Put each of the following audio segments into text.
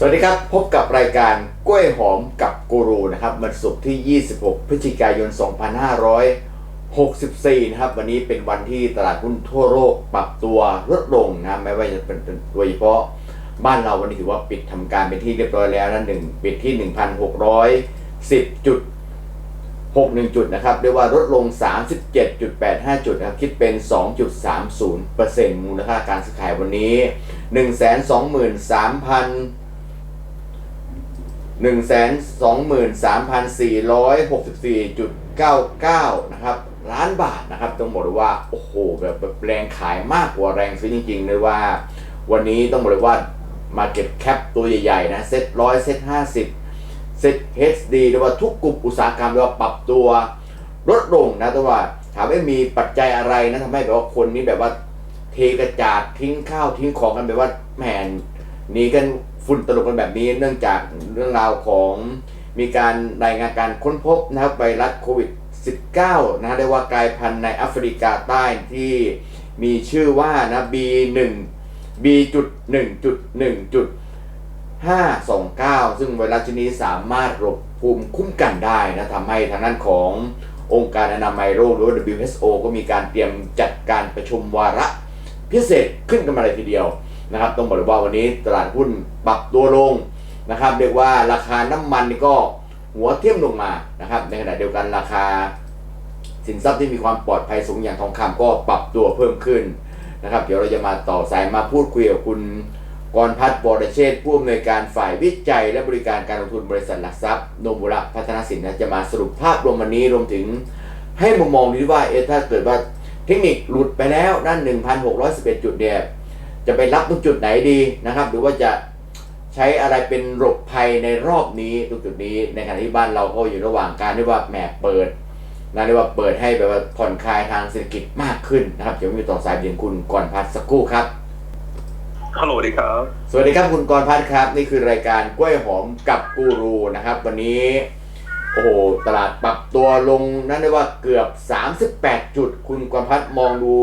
สวัสดีครับ พบกับรายการกล้วยหอมกับกูรูนะครับวันศุกร์ที่ 26 พฤศจิกายน 2564 นะครับ วันนี้เป็นวันที่ตลาดหุ้นทั่วโลกปรับตัวลดลงนะไม่ว่าจะเป็นโดยเฉพาะบ้านเราวันนี้ถือว่าปิดทำการเป็นที่เรียบร้อยแล้วนะหนึ่งปิดที่ 1,610จุด61 จุดนะครับเรียกว่าลดลง 37.85 จุดนะครับคิดเป็น 2.30%มูลค่าการซื้อขายวันนี้ 123,000 123,464.99 นะครับล้านบาทนะครับ ต้องบอกเลยว่า โอ้โหแบบแบบแรงขายมากกว่าแรงซื้อจริงๆเลยว่า วันนี้ต้องบอกเลยว่า Market Cap ตัวใหญ่ๆนะเซ็ตร้อยเซ็ตห้าสิบเซ็ต HD เรียกว่าทุกกลุ่มอุตสาหกรรมเรียกว่าปรับตัวลดลงนะแต่ว่าถามว่ามีปัจจัยอะไรนะทำให้แบบว่าคนนี้แบบว่าเทกระจาดทิ้งข้าวทิ้งของกันแบบว่าแหมหนีกัน ฝุ่นตลบกันแบบนี้เนื่องจากเรื่องราวของมีการรายงานการค้นพบนะครับไวรัสโควิด 19 นะเรียกว่ากลายพันธุ์ในแอฟริกาใต้ที่มีชื่อว่านะ B1 B.1.1.529 ซึ่งไวรัสชนิดนี้สามารถหลบภูมิคุ้มกันได้นะทำให้ทางด้านขององค์การอนามัยโลกหรือ WHO ก็มีการเตรียมจัดการประชุมวาระพิเศษขึ้นกันมาเลยทีเดียว นะครับต้องบอกเลยว่าวันนี้ตลาดหุ้นปรับตัวลงนะครับ เรียกว่าราคาน้ำมันนี่ก็หัวเทียมลงมานะครับ ในขณะเดียวกันราคา สินทรัพย์ที่มีความปลอดภัยสูงอย่างทองคำก็ปรับตัวเพิ่มขึ้นนะครับ เดี๋ยวเราจะมาต่อสายมาพูดคุยกับคุณกรพัฒน์บรเชษผู้อำนวยการฝ่ายวิจัย และบริการการลงทุนบริษัทหลักทรัพย์โนบุระพัฒนสินนะจะมาสรุปภาพรวมวันนี้รวมถึงให้มุมมองดีว่าเอถ้าเกิดว่าเทคนิคหลุดไปแล้วด้าน 1,611 จุดเนี่ย จะไปรับตรงจุดไหนดีนะครับ หรือว่าจะใช้อะไรเป็นหลบภัยในรอบนี้ตรงจุดนี้ในขณะที่บ้านเราก็อยู่ระหว่างการที่ว่าแหมเปิดนะเรียกว่าเปิดให้แบบว่าผ่อนคลายทางเศรษฐกิจมากขึ้นนะครับเดี๋ยวมีต่อสายเดียนคุณกรพัฒน์สักครู่ครับฮัลโหลดีครับ สวัสดีครับคุณกรพัฒน์ครับ นี่คือรายการกล้วยหอมกับกูรูนะครับ วันนี้โอ้โหตลาดปรับตัวลงนั่นเรียกว่าเกือบ 38 จุด คุณกรพัฒน์มองดู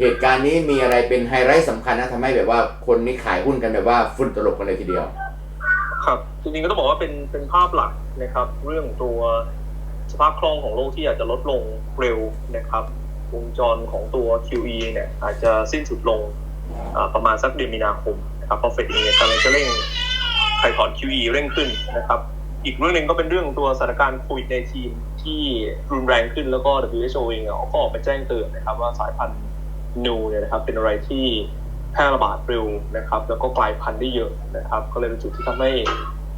เหตุการณ์นี้มีอะไรเป็นไฮไลท์สำคัญนะทำให้แบบว่าคนนี้ขายหุ้นกันแบบว่าฝุ่นตลบกันเลยทีเดียว ครับ จริงๆก็ต้องบอกว่าเป็นเป็นภาพหลักนะครับ เรื่องตัวสภาพคล่องของโลกที่อาจจะลดลงเร็วนะครับวงจรของตัว QE เนี่ยอาจจะสิ้นสุดลงประมาณสักเดือนมีนาคมนะครับเพราะเฟดเองเนี่ยกำลังจะเร่งไถ่ถอน QE เร่งขึ้นนะครับ อีกเรื่องหนึ่งก็เป็นเรื่องตัวสถานการณ์โควิด -19 ที่รุนแรงขึ้นแล้วก็ WHO เองอะก็ออกมาแจ้งเตือนนะครับว่าสายพันธุ์ นูเนี่ยนะครับเป็นอะไรที่แพร่ระบาดเร็วนะครับ แล้วก็กลายพันธุ์ได้เยอะนะครับ ก็เลยเป็นจุดที่ทำให้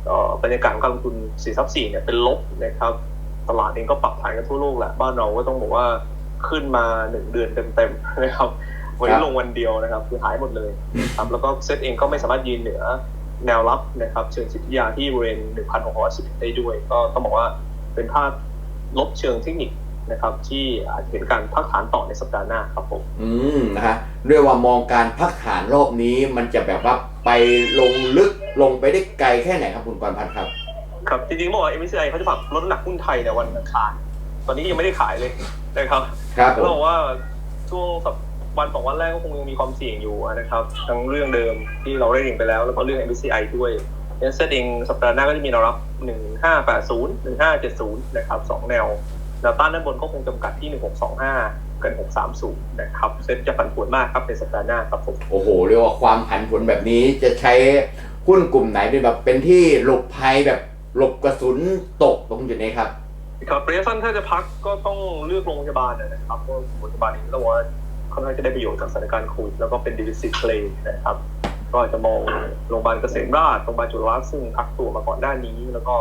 เอ่อบรรยากาศของการลงทุนสินทรัพย์สี่เนี่ยเป็นลบนะครับตลาดเองก็ปรับฐานกันทั่วโลกแหละบ้านเราก็ต้องบอกว่าขึ้นมาหนึ่งเดือนเต็มๆนะครับวันนี้ลงวันเดียวนะครับ คือหายหมดเลยครับแล้วก็เซตเองก็ไม่สามารถยืนเหนือแนวรับนะครับเชิงจิตวิทยาที่บริเวณ1,610ได้ด้วย ก็ต้องบอกว่าเป็นภาพลบเชิงเทคนิค นะครับที่อาจจะเป็นการพักฐานต่อในสัปดาห์หน้าครับผมอืมนะฮะเรียกว่ามองการพักฐานรอบนี้มันจะแบบว่าไปลงลึกลงไปได้ไกลแค่ไหนครับคุณกรพัฒน์ครับ ครับจริงๆเมื่อวาน MSCI เขาจะปรับลดน้ำหนักหุ้นไทยในวันอังคารตอนนี้ยังไม่ได้ขายเลยนะครับครับผก็มบอกว่าช่วงสัปวันสองวันแรกก็คงยังมีความเสี่ยงอยู่นะครับ ทั้งเรื่องเดิมที่เราได้เรียนไปแล้ว แล้วก็เรื่อง MSCI ด้วยเนี่ยเซตเองสัปดาห์หน้าก็จะมีแนวรับ 1580 1570 นะครับสองแนว แนวต้านด้านบนก็คงจำกัดที่ 1625กัน630 นะครับ เซตจะผันผวนมากครับในสัปดาห์หน้าครับผม โอ้โห เรียกว่าความผันผวนแบบนี้จะใช้หุ้นกลุ่มไหนเป็นแบบเป็นที่หลบภัยแบบหลบกระสุนตกตรงจุดนี้ครับครับระยะสั้นถ้าจะพักก็ต้องเลือกโรงพยาบาลนะครับเพราะโรงพยาบาลนี้ต้องบอกว่าค่อนข้างจะได้ประโยชน์จากสถานการณ์โควิดแล้วก็เป็นดิวิสิตเพลย์นะครับ ก็อาจจะมองโรงพยาบาลเกษมราษฎร์โรงพยาบาลจุฬาซึ่งพักตัวมาก่อนหน้านี้แล้วก็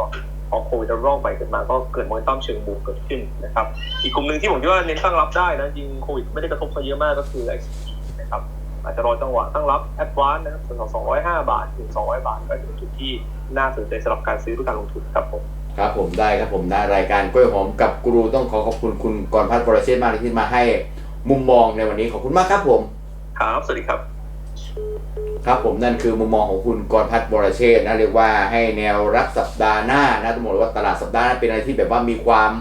พอโควิดระลอกใหม่เกิดมาก็เกิดโมเมนตัมเชิงบวกเกิดขึ้นนะครับ อีกกลุ่มหนึ่งที่ผมคิดว่าเน้นตั้งรับได้นะจริงโควิดไม่ได้กระทบเขาเยอะมากก็คือ XP นะครับอาจจะรอจังหวะตั้งรับแอดวานซ์นะครับส่วนของ205 บาทถึง 200 บาท ก็จะเป็นจุดที่น่าสนใจสำหรับการซื้อเพื่อการลงทุนครับผมครับผมได้ครับผมนะรายการกล้วยหอมกับกูรูต้องขอขอบคุณคุณกรพัฒน์บรเชษฐ์มากที่มาให้มุมมองในวันนี้ขอบคุณมากครับผม ครับ สวัสดีครับ ครับผมนั่นคือมุมมองของคุณกรพัฒน์บรเชษฐ์นะเรียกว่าให้แนวรับสัปดาห์หน้านะต้องบอกเลยว่าตลาดสัปดาห์หน้าเป็นอะไรที่แบบว่ามีความ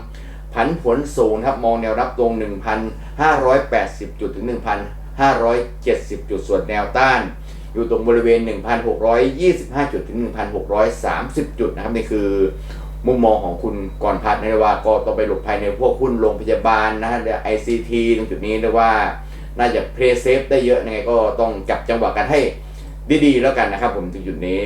ผันผวนสูงครับมองแนวรับตรง 1,580 จุดถึง 1,570 จุดส่วนแนวต้าน อยู่ตรงบริเวณ 1,625 จุดถึง 1,630 จุดนะครับนี่คือมุมมองของคุณกรพัฒน์นะว่าก็ต้องไปหลบภายในพวกหุ้นโรงพยาบาลนะฮะไอซีทีตรงจุดนี้เรียกว่า น่าจะเพลย์เซฟได้เยอะยังไงก็ต้องจับจังหวะกันให้ดีๆแล้วกันนะครับผมถึงจุดนี้